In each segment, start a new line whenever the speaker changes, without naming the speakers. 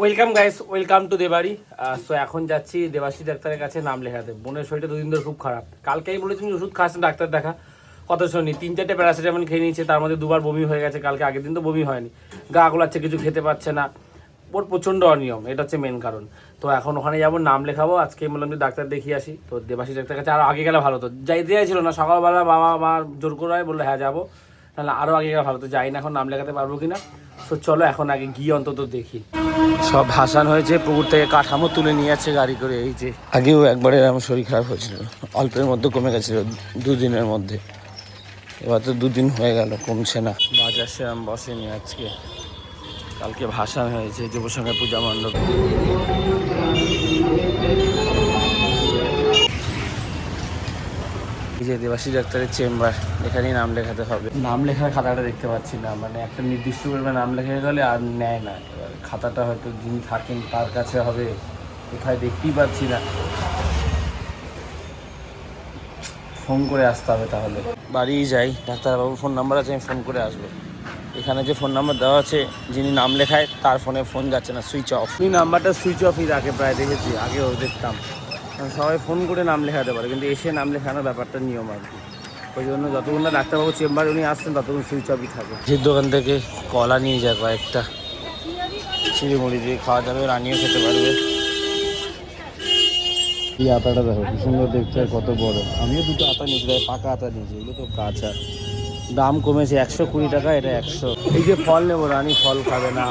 Welcome guys welcome to Debari so এখন যাচ্ছি দেবাশী ডাক্তারের কাছে নাম লেখাতে। বোনের শরীরটা দুদিন ধরে খুব খারাপ। কালকেই বলেছি তুমি ওষুধ খাস ডাক্তার দেখা। কত শুনি তিন, চারটে প্যারাসিটামল খেয়ে নিয়েছে, তার মধ্যে দুবার বমি হয়ে গেছে, কালকে আগের দিন তো বমি হয়নি। গা গোলাচ্ছে, কিছু খেতে পাচ্ছে না। ওর প্রচণ্ড অনিয়ম, এটা হচ্ছে মেন কারণ। তো এখন ওখানে যাব, নাম লেখাবো, আজকে বললাম যে ডাক্তার দেখিয়ে আসি। তো দেবাশী ডাক্তার কাছে আরও আগে গেলে ভালো তো যাই দেওয়া ছিল না। সকালবেলা বাবা মা জোর করে বলল হ্যাঁ যাব। তাহলে আরও আগে গেলে ভালো তো যাই না, এখন নাম লেখাতে পারব কিনা। তো চলো এখন আগে গিয়ে অন্তত দেখি। সব ভাসান হয়েছে, পুকুর থেকে কাঠামো তুলে নিয়ে যাচ্ছে গাড়ি করে, এই যে। আগেও একবারে আমার শরীর খারাপ হয়েছিল, অল্পের মধ্যে কমে গেছিল, দুদিনের মধ্যে। এবার তো দুদিন হয়ে গেল, কমছে না। বাজার সেরাম বসেনি আজকে। কালকে ভাসান হয়েছে যুবসংঘের পূজা মণ্ডপ। এই যে দেবাশী ডাক্তারের চেম্বার এখানেই নাম লেখাতে হবে। নাম লেখার খাতাটা দেখতে পাচ্ছি না মানে একটা নির্দিষ্ট পরিমাণ নাম লেখা গেলে আর নেয় না। এবার খাতাটা হয়তো যিনি থাকেন তার কাছে হবে কোথায় দেখতেই পাচ্ছি না। ফোন করে আসতে হবে তাহলে। বাড়ি যাই ডাক্তারবাবুর ফোন নাম্বার আছে আমি ফোন করে আসব। এখানে যে ফোন নাম্বার দেওয়া আছে যিনি নাম লেখায় তার ফোনে ফোন যাচ্ছে না সুইচ অফ। এই নাম্বারটা সুইচ অফই রাখে প্রায় দেখেছি আগেও দেখতাম। সবাই ফোন করে নাম লেখাতে পারে কিন্তু এসে নাম লেখানোর ব্যাপারটা নিয়ম আর কি। ওই জন্য যতক্ষণ না ডাক্তারবাবু চেম্বারে উনি আসছেন ততক্ষণ সুইচ অফই থাকে যে দোকান থেকে কলা নিয়ে যায় কয়েকটা চিড়িমুড়ি দিয়ে খাওয়া যাবে রানিও খেতে পারবে। এই আতাটা দেখো কি সুন্দর দেখতে কত বড়। আমিও দুটো আতা নিয়েছি পাকা আতা নিয়েছি এগুলো তো কাঁচা। দাম কমেছে একশো কুড়ি টাকা এটা একশো। এই যে ফল নেব রানী ফল খাবে না।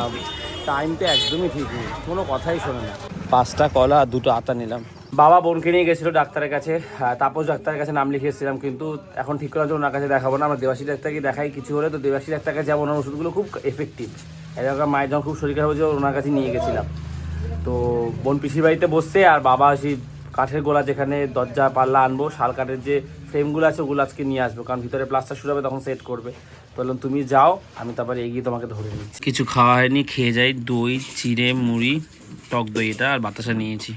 টাইমটা একদমই ঠিক নেই কোনো কথাই শোনে না। পাঁচটা কলা আর দুটো আতা নিলাম। বাবা বোনকে নিয়ে গেছিল ডাক্তারের কাছে তাপস ডাক্তারের কাছে নাম লিখে এসেছিলাম, কিন্তু এখন ঠিক করার জন্য ওনার কাছে দেখাবো না, আমরা দেবাশী ডাক্তারকে দেখাই কিছু হলে, তো দেবাশী ডাক্তার কাছে যাব, ওনার ওষুধগুলো খুব এফেক্টিভ এরকম মায়ের যখন খুব শরীর খারাপ হয়েছে ওনার কাছে নিয়ে গেছিলাম। তো বোন পিসির বাড়িতে বসছে, আর বাবা সেই কাঠের গোলা যেখানে দরজা, পাল্লা আনব, শাল কাঠের যে ফ্রেমগুলো আছে, ওগুলো আজকে নিয়ে আসব, কারণ ভিতরে প্লাস্টার শুরু হবে, তখন সেট করবে। বললাম, তুমি যাও, আমি তারপরে এগিয়ে তোমাকে ধরে নিচ্ছি। কিছু খাওয়া হয়নি, খেয়ে যাই, দই, চিড়ে, মুড়ি, টক দই এটা, আর বাতাসা নিয়েছি।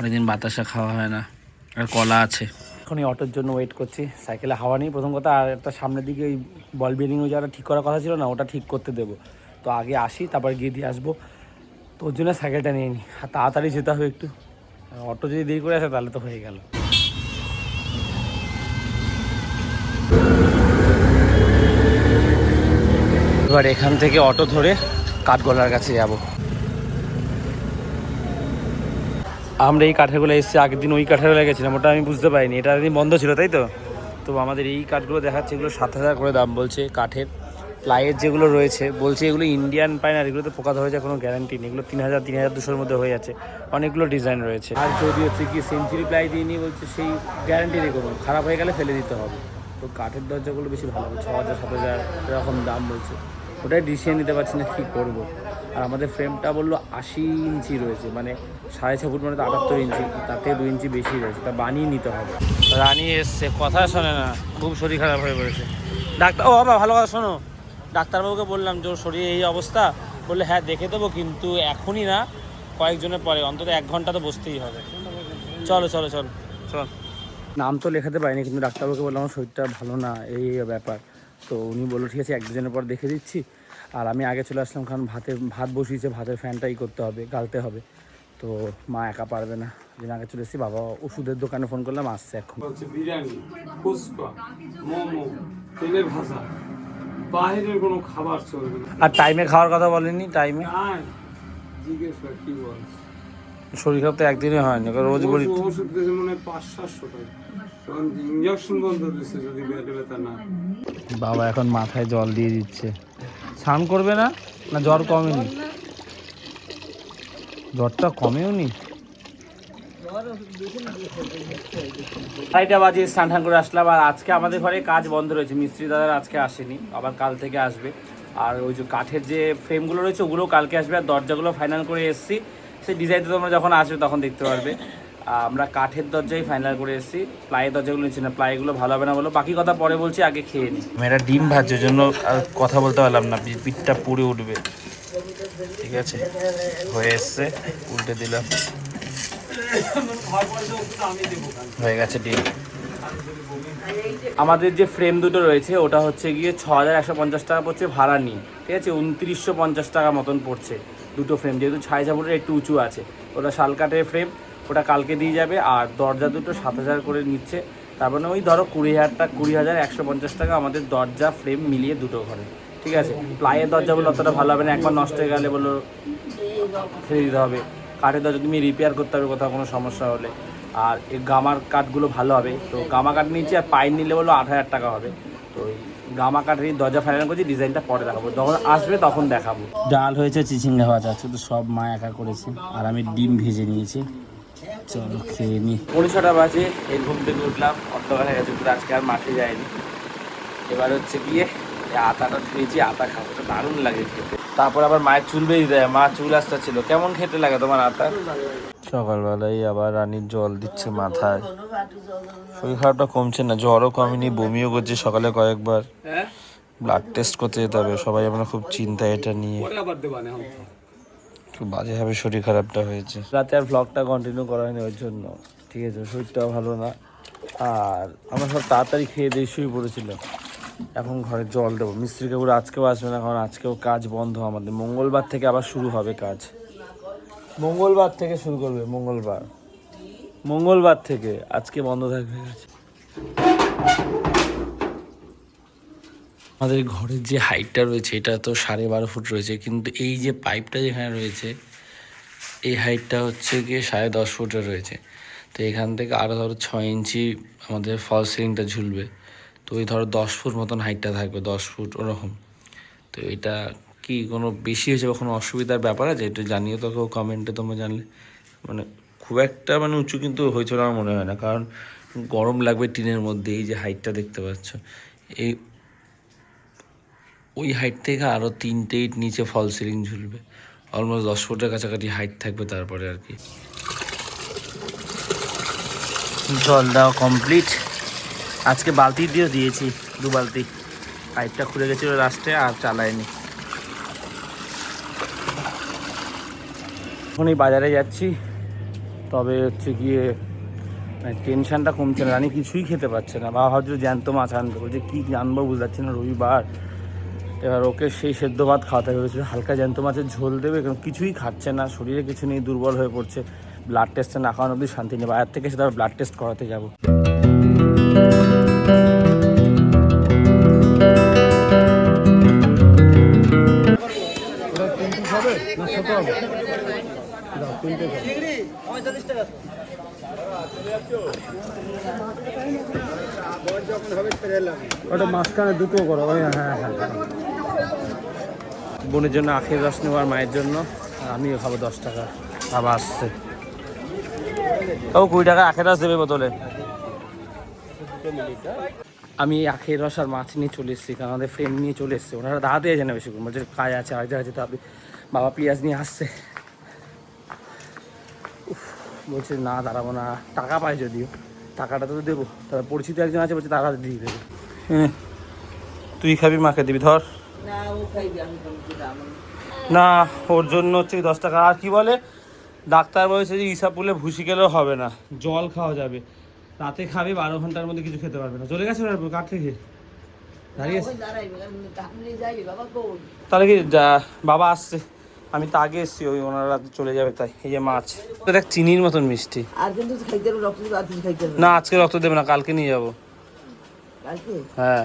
অনেকদিন বাতাসা খাওয়া হয় না। আর কলা আছে। এখন এই অটোর জন্য ওয়েট করছি। সাইকেলে হাওয়া নেই প্রথম কথা। আর একটা সামনের দিকে ওই বল বেরিং যারা ঠিক করার কথা ছিল না, ওটা ঠিক করতে দেবো। তো আগে আসি, তারপর গিয়ে দিয়ে আসব। তো ওর জন্য সাইকেলটা নিয়ে নিই আর তাড়াতাড়ি যেতে হবে একটু। অটো যদি দেরি করে আসে, তাহলে তো হয়ে গেল। এবার এখান থেকে অটো ধরে কাঠগোলার কাছে যাব। আমরা এই কাঠেরগুলো এসেছি, আগের দিন ওই কাঠেরগুলো গেছিলাম ওটা আমি বুঝতে পারিনি। এটা দিন বন্ধ ছিল, তাই তো? তো আমাদের এই কাঠগুলো দেখাচ্ছে, এগুলো সাত হাজার করে দাম বলছে কাঠের। প্লাইয়ের যেগুলো রয়েছে, বলছে এগুলো ইন্ডিয়ান পাই না এগুলোতে পোকা ধরে যায় কোনো গ্যারান্টি নেই। এগুলো তিন হাজার তিন হাজার দুশোর মধ্যে হয়ে যাচ্ছে। অনেকগুলো ডিজাইন রয়েছে। আর যদি হচ্ছে কি সেঞ্চুরি প্লাই দিয়ে নিয়ে বলছে, সেই গ্যারান্টি নেই কোনো খারাপ হয়ে গেলে ফেলে দিতে হবে। তো কাঠের দরজাগুলো বেশি ভালো ছ হাজার, সাত হাজার, এরকম দাম বলছে। ওটাই ডিসিশন নিতে পারছি না কী করব। আর আমাদের ফ্রেমটা বলল আশি ইঞ্চি রয়েছে মানে সাড়ে ছ ফুট মানে তো আটাত্তর ইঞ্চি তার থেকে দু ইঞ্চি বেশি রয়েছে তা বানিয়ে নিতে হবে। রানী এসছে কথা শোনে না খুব শরীর খারাপ হয়ে পড়েছে। ডাক্তার ও বাবা ভালো কথা শোনো। ডাক্তারবাবুকে বললাম যে ওর শরীরে এই অবস্থা বললে হ্যাঁ দেখে দেবো কিন্তু এখনই না কয়েকজনের পরে অন্তত এক ঘণ্টা তো বসতেই হবে। চলো চলো চলো। চল। নাম তো লেখাতে পারিনি কিন্তু ডাক্তারবাবুকে বললাম আমার শরীরটা ভালো না এই ব্যাপার। তো উনি বলল ঠিক আছে এক দুজনের পর দেখে দিচ্ছি। আর আমি আগে চলে আসলাম কারণ ভাতে ভাত বসিয়েছে ভাতের ফ্যানটাই করতে হবে গালতে হবে। তো মা একা পারবে না। যেন আগে চলে এসেছি বাবা ওষুধের দোকানে ফোন করলাম আসছে এখন।
বিরিয়ানি ফুচকা মোমো তেলে ভাজা। বাইরের কোনো খাবার চলবে
আর টাইমে খাওয়ার কথা বলেনি টাইমে
জিজ্ঞেস কর কি বল
শরীর খারাপ তো একদিনে কারণ রোজ বলি।
ওষুধ- দিয়েছে মনে হয় পাঁচ সাতশো টাকা। ইঞ্জেকশন বন্ধ দিচ্ছে যদি পেটে ব্যথা না
বাবা এখন মাথায় জল দিয়ে দিচ্ছে। স্নান করবে না? না জ্বর কমেনি? জ্বরটা কমেও নি আড়াইটা বাজে, স্নান টান করে আসলাম, আর আজকে আমাদের ঘরে কাজ বন্ধ রয়েছে। মিস্ত্রি দাদার আজকে আসেনি, আবার কাল থেকে আসবে। আর ওই যে কাঠের যে ফ্রেমগুলো রয়েছে, ওগুলোও কালকে আসবে, আর দরজাগুলো ফাইনাল করে এসেছি। সেই ডিজাইনটা তোমরা যখন আসবে, তখন দেখতে পারবে। আমরা কাঠের দরজাই ফাইনাল করে এসেছি। প্লাইয়ের দরজাগুলো নিচ্ছি না প্লাইগুলো ভালো হবে না বলো। বাকি কথা পরে বলছি আগে খেয়ে নিই মেয়েরা ডিম ওই জন্য আর কথা বলতে পারলাম না পিঠটা পুড়ে উঠবে। ঠিক আছে? হয়ে এসছে উল্টে দিলাম। হয়ে গেছে ডিম। আমাদের যে ফ্রেম দুটো রয়েছে ওটা হচ্ছে গিয়ে ছ হাজার একশো পঞ্চাশ টাকা পড়ছে ভাড়া নিয়ে। ঠিক আছে? উনত্রিশশো পঞ্চাশ টাকা মতন পড়ছে দুটো ফ্রেম যেহেতু ছাই চাপড়ের একটু উঁচু আছে। ওটা শাল কাঠের ফ্রেম ওটা কালকে দিয়ে যাবে আর দরজা দুটো সাত হাজার করে নিচ্ছে। তার মানে ওই ধরো কুড়ি হাজার টাকা কুড়ি হাজার, একশো পঞ্চাশ টাকা আমাদের দরজা ফ্রেম মিলিয়ে দুটো ঘরে। ঠিক আছে? প্লাইয়ের দরজা বলে অতটা ভালো হবে না, একবার নষ্ট হয়ে গেলে বলো, ফেলে দিতে হবে। কাঠের দরজা তুমি রিপেয়ার করতে হবে, কোথাও কোনো সমস্যা হলে। আর এই গামার কাঠগুলো ভালো হবে। তো গামা কাঠ নিচ্ছি আর পাইন নিলে বলো আট হাজার টাকা হবে। তো ওই গামা কাঠের দরজা ফাইনাল করছি ডিজাইনটা পরে দেখাবো। যখন আসবে তখন দেখাবো। ডাল হয়েছে চিচিঙ্গা ভাজা আছে তো সব মা একা করেছে। আর আমি ডিম ভেজে নিয়েছি। চলো খেয়ে নি। পনেরো ছটা বাজে এই ঘুম থেকে উঠলাম অন্ধকার গেছে কিন্তু আজকে আর মাঠে যায়নি এবার হচ্ছে গিয়ে আটাটা ধুয়েছি আটা খাব তো দারুণ লাগে খেতে। তারপর আবার মায়ের চুল বেরিয়ে দেয় মা চুল আসতে ছিল কেমন খেতে লাগে তোমার আটা? সকালবেলায় আবার রানীর জল দিচ্ছে মাথায়। শরীর খারাপটা কমছে না জ্বরও কমেনি বমিও করছে সকালে কয়েকবার।
হ্যাঁ?
ব্লাড টেস্ট করতে যেতে হবে সবাই আমরা খুব চিন্তা এটা নিয়ে। খুব বাজেভাবে শরীর খারাপটা হয়েছে। রাতে আর ব্লগটা কন্টিনিউ করা হয়নি ওর জন্য। ঠিক আছে, শরীরটাও ভালো না। আর আমরা সব তাড়াতাড়ি খেয়ে দিয়ে শুয়ে পড়েছিল এখন ঘরে জল দেবো। মিস্ত্রি কাকুর আজকেও আসবে না, কারণ আজকেও কাজ বন্ধ আমাদের। মঙ্গলবার থেকে আবার শুরু হবে কাজ। মঙ্গলবার থেকে শুরু করবে, মঙ্গলবার। মঙ্গলবার থেকে আজকে বন্ধ থাকবে। কাজ আমাদের ঘরের যে হাইটটা রয়েছে, এটা তো সাড়ে বারো ফুট রয়েছে, কিন্তু এই যে পাইপটা যেখানে রয়েছে, এই হাইটটা হচ্ছে গিয়ে সাড়ে দশ ফুটের রয়েছে। তো এখান থেকে আরও ধরো ছয় ইঞ্চি আমাদের ফল সিলিংটা ঝুলবে। তো ওই ধরো দশ ফুট মতন হাইটটা থাকবে, দশ ফুট ওরকম। তো এটা কি কোনো বেশি হয়েছে বা কোনো অসুবিধার ব্যাপার আছে? একটু জানিও তো কেউ, কমেন্টে তোমরা জানলে। মানে খুব একটা মানে উঁচু কিন্তু হয়েছিল আমার মনে হয় না, কারণ গরম লাগবে টিনের মধ্যে, এই যে হাইটটা দেখতে পাচ্ছ। এই ওই হাইট থেকে আরও তিনটে ইট নিচে ফল সিলিং ঝুলবে। অলমোস্ট দশ ফুটের কাছাকাছি হাইট থাকবে তারপরে আর কি। জল দেওয়া কমপ্লিট আজকে বালতি দিয়েও দিয়েছি, দু বালতি। পাইপটা খুলে গেছিল লাস্টে আর চালায়নি। এখন এই বাজারে যাচ্ছি, তবে হচ্ছে গিয়ে টেনশানটা কমছে না। রানি কিছুই খেতে পারছে না। বাবা ভাবছিল জ্যান্ত মাছ আনবে। বলছে, কী আনব? বুঝতে পারছি না। রবিবার। এবার ওকে সেই সেদ্ধ ভাত খাওয়াতে হয়েছিল হালকা জ্যান্ত মাছের ঝোল দেবে, কারণ কিছুই খাচ্ছে না, শরীরে কিছু নেই, দুর্বল হয়ে পড়ছে। ব্লাড টেস্টে না খাওয়ানো অবধি শান্তি নেই। বাইরে থেকে তারপর ব্লাড টেস্ট করাতে যাব।
ওটা মাঝখানে দুটো করো, ওই হ্যাঁ হ্যাঁ।
বোনের জন্য আখের রস নেওয়ার মায়ের জন্য। আর আমিও খাব দশ টাকা। বাবা আসছে। তাও কুড়ি টাকা আখের রস দেবে বোতলে। আমি আখের রস আর মাছ নিয়ে চলে এসেছি কারণ আমাদের ফ্রেন্ড নিয়ে চলে এসছে। ওনারা দাঁড়াতে আছে না বেশিক্ষণ বলছে কাজ আছে আজ আছে তবে বাবা পেঁয়াজ নিয়ে আসছে। উফ, বলছে না দাঁড়াবো না টাকা পাই যদিও। টাকাটা তো দেবো। তারপর পরিচিত একজন আছে বলছে টাকা দিয়ে দেবে। তুই খাবি মাকে দিবি ধর।
না
ওর জন্য হচ্ছে দশ টাকা। আর কি বলে ডাক্তার বলেছে যে ইসা পুলে ভুসি গেলেও হবে না জল খাওয়া যাবে। রাতে খাবে বারো ঘণ্টার মধ্যে কিছু খেতে পারবে না। চলে গেছে ওরা কাঠ দাঁড়িয়ে
কই?
তাহলে কি বাবা আসছে। আমি তো আগে এসছি ওই ওনারা চলে যাবে তাই এই যে মাছ দেখ চিনির মতন মিষ্টি।
আর কিন্তু খাইতে রক্ত
না আজকে রক্ত দেবে না কালকে নিয়ে যাব।
কালকে?
হ্যাঁ।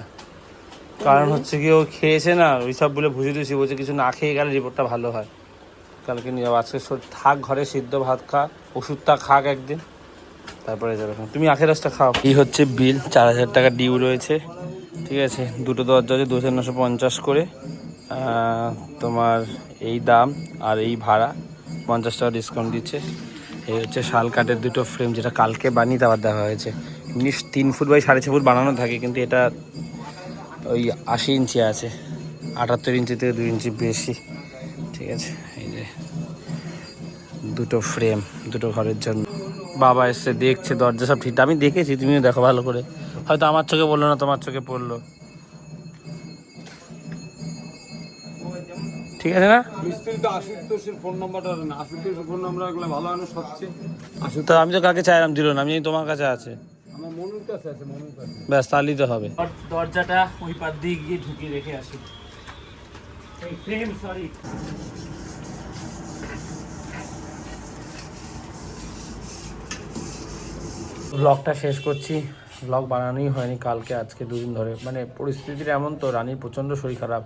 কারণ হচ্ছে কি, ও খেয়েছে না, ওই সব বলে ভুজে দিয়েছি, বলছে কিছু না খেয়ে গেলে রিপোর্টটা ভালো হয়। কালকে নিয়ে যাব, আজকে থাক ঘরে, সিদ্ধ ভাত খা, ওষুধটা খাক একদিন। তারপরে যাবে তুমি আখের রসটা খাও। এই হচ্ছে বিল, চার হাজার টাকা ডিউ রয়েছে। ঠিক আছে, দুটো দরজা আছে দু হাজার নশো পঞ্চাশ করে। তোমার এই দাম আর এই ভাড়া, পঞ্চাশ টাকা ডিসকাউন্ট দিচ্ছে। এই হচ্ছে শাল কাঠের দুটো ফ্রেম যেটা কালকে বানিয়ে দেওয়ার দেওয়া হয়েছে। এমনি তিন ফুট বাই সাড়ে ছ ফুট বানানো থাকে, কিন্তু এটা ওই আশি ইঞ্চি আছে আটাত্তর ইঞ্চি থেকে দুই ইঞ্চি বেশি। ঠিক আছে এই যে দুটো ফ্রেম দুটো ঘরের জন্য। বাবা এসে দেখছে দরজা সব ঠিক আমি দেখেছি তুমিও দেখো ভালো করে। হয়তো আমার চোখে বলল না তোমার চোখে পড়ল। ঠিক আছে না?
তো
আমি তো কাকে চাইলাম দিল না আমি তোমার কাছে আছে। ব্যাস তাহলেই তো হবে। দরজাটা ওই পার দিয়ে গিয়ে ঢুকিয়ে রেখে আসি। সরি ব্লগটা শেষ করছি। ব্লগ বানানোই হয়নি কালকে আজকে দুদিন ধরে। মানে পরিস্থিতিটা এমন তো রানীর প্রচণ্ড শরীর খারাপ।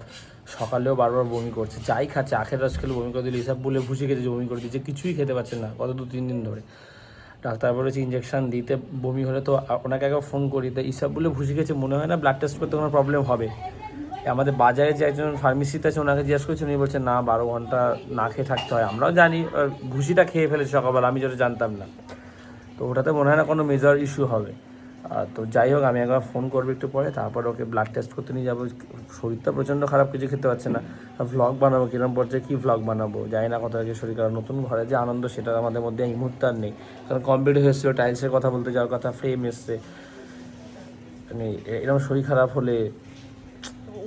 সকালেও বারবার বমি করছে। যাই খাচ্ছে আখের রস খেলে বমি করে দিল হিসাব বলে ভুষি খেতে বমি করে দিচ্ছে কিছুই খেতে পারছে না গত দু তিন দিন ধরে। ডাক্তার বলেছে ইঞ্জেকশান দিতে বমি হলে তো ওনাকে একবার ফোন করি। তো এইসব বলে ভুসি গেছে মনে হয় না ব্লাড টেস্ট করতে কোনো প্রবলেম হবে। আমাদের বাজারে যে একজন ফার্মেসিতে আছে, ওনাকে জিজ্ঞেস করছে, উনি বলছে, না, বারো ঘণ্টা না খেয়ে থাকতে হয়। আমরাও জানি ভুসিটা খেয়ে ফেলেছে সকালবেলা, আমি যেটা জানতাম না। তো ওটাতে মনে হয় না কোনো মেজর ইস্যু হবে। তো যাই হোক, আমি একবার ফোন করব একটু পরে, তারপর ওকে ব্লাড টেস্ট করতে নিয়ে যাব। শরীরটা প্রচণ্ড খারাপ, কিছু খেতে পারছে না। ভ্লগ বানাবো, কিরম পর্যায়ে কী ভ্লগ বানাবো? জানি না কথা কি শরীর খারাপ, নতুন ঘরে যে আনন্দ, সেটা আমাদের মধ্যে এই মুহূর্তে আর নেই। কারণ কমপ্লিট হয়েছিল টাইলসের কথা বলতে যাওয়ার কথা ফ্রেম এসছে। মানে এরকম শরীর খারাপ হলে,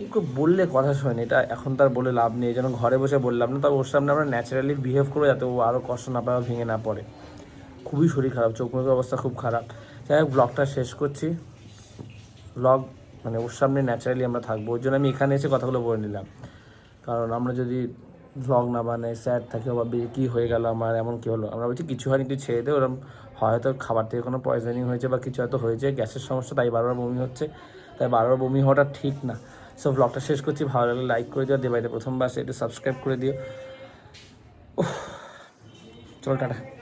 ওকে বললে কথা শোনে এটা এখন তার বলে লাভ নেই। যেন ঘরে বসে বললাম না তার ওর সামনে আমরা ন্যাচারালি বিহেভ করে যাতে ও আরও কষ্ট না পায় ভেঙে না পড়ে। খুবই শরীর খারাপ, চোখ মুখের অবস্থা খুব খারাপ। যাই হোক ব্লগটা শেষ করছি। ব্লগ মানে ওর সামনে ন্যাচারালি আমরা থাকব। ওই জন্য আমি এখানে এসে কথাগুলো বলে নিলাম। কারণ আমরা যদি ভ্লগ না বানাই স্যাড থাকি, বা কী হয়ে গেল আমার, এমন কী হলো? আমরা বলছি, কিছু হয়নি কিছু ছেড়ে দে। ওরকম হয়তো খাবার থেকে কোনো পয়জনিং হয়েছে বা কিছু হয়তো হয়েছে, গ্যাসের সমস্যা, তাই বারবার বমি হচ্ছে। তাই বারবার বমি হওয়াটা ঠিক না। সো ব্লগটা শেষ করছি। ভালো লাগলে লাইক করে দিও। দেবাইতে প্রথমবার সে একটু সাবস্ক্রাইব করে দিও। চলো, টাটা।